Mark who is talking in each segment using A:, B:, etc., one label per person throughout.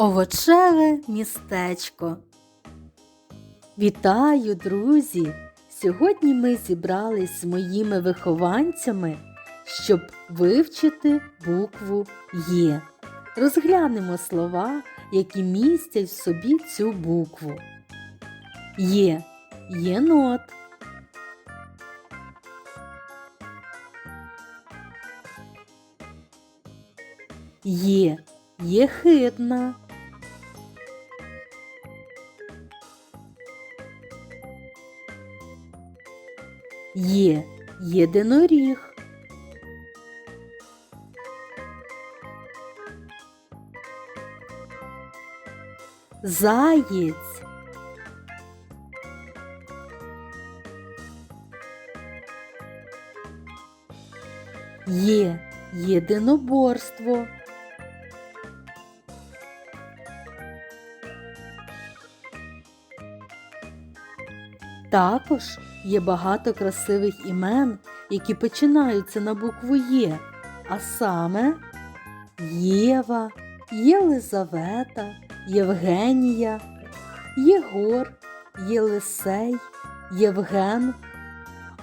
A: Овочеве містечко. Вітаю, друзі! Сьогодні ми зібрались з моїми вихованцями, щоб вивчити букву Є. Розглянемо слова, які містять в собі цю букву. Є єнот. Є єхидна. Є єдиноріг. Заєць. Є єдиноборство. Також є багато красивих імен, які починаються на букву Є, а саме Єва, Єлизавета, Євгенія, Єгор, Єлисей, Євген.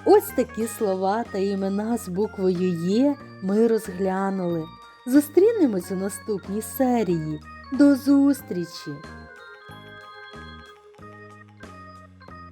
A: Ось такі слова та імена з буквою Є ми розглянули. Зустрінемось у наступній серії. До зустрічі!